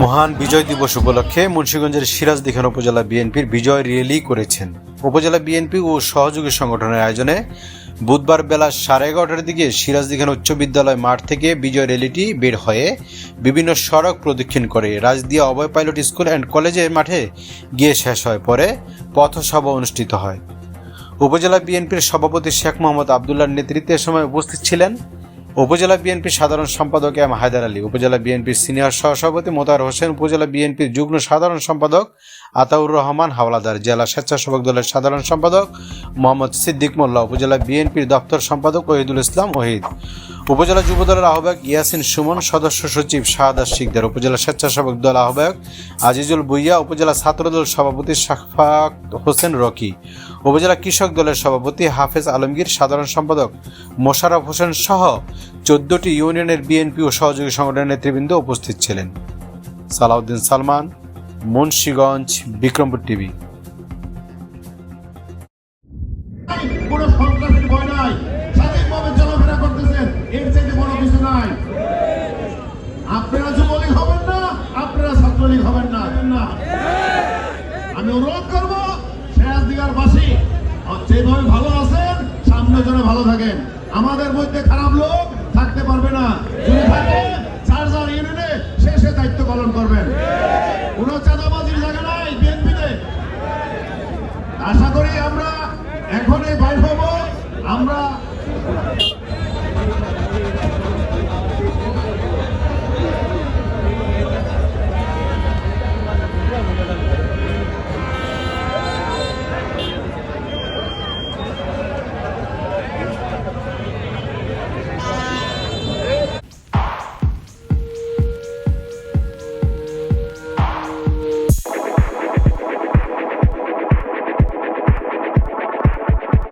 মহান বিজয় দিবস উপলক্ষে মুন্সিগঞ্জের সিরাজদিখান উপজেলা বিএনপির বিজয় র্যালি করেছেন। উপজেলা বিএনপি ও সহযোগী সংগঠনের আয়োজনে বুধবার বেলা সাড়ে এগারোটার দিকে সিরাজদিখান উচ্চ বিদ্যালয় মাঠ থেকে বিজয় র্যালিটি বের হয়ে বিভিন্ন সড়ক প্রদক্ষিণ করে। Rajdia Abhoy pilot school and কলেজের মাঠে গিয়ে শেষ হয়, পরে পথসভা অনুষ্ঠিত হয়। উপজেলা বিএনপির সভাপতি শেখ মোহাম্মদ আবদুল্লার নেতৃত্বে সময় উপস্থিত ছিলেন উপজেলা বিএনপির সাধারণ সম্পাদক এম হায়দার আলী, উপজেলা বিএনপির সিনিয়র সহসভাপতি মোতার হোসেন, উপজেলা বিএনপির যুগ্ম সাধারণ সম্পাদক আতাউর রহমান হাওলাদার, জেলা স্বেচ্ছাসেবক দলের সাধারণ সম্পাদক মোহাম্মদ সিদ্দিক মোল্লা, উপজেলা বিএনপির দপ্তর সম্পাদক ওহিদুল ইসলাম ওহিদ। উপজেলা যুব দলের আহ্বায়ক ইয়াসিন সুমন, সদস্য সচিব শাহাদার শিকদার উপজেলা স্বেচ্ছাসেবক দল আহ্বায়ক আজিজুল বুইয়া উপজেলা ছাত্রদল সভাপতি শাফাক হোসেন রকি, উপজেলা কৃষক দলের সভাপতি হাফেজ আলমগীর, সাধারণ সম্পাদক মোশাররফ হোসেন সহ চোদ্দটি ইউনিয়নের বিএনপি ও সহযোগী সংগঠনের নেতৃবৃন্দ উপস্থিত ছিলেন। সালাউদ্দিন সালমান, মুন্সীগঞ্জ, বিক্রমপুর টিভি। ভালো আছেন, সামনে যেন ভালো থাকেন। আমাদের মধ্যে খারাপ লোক থাকতে পারবে না। যদি থাকে, চার্জার ইউনিয়নে শেষে দায়িত্ব পালন করবেন। কোনো চাঁদাবাজির জায়গা নাই বিএনপিতে। আশা করি আমরা এখনই বাইর হব। আমরা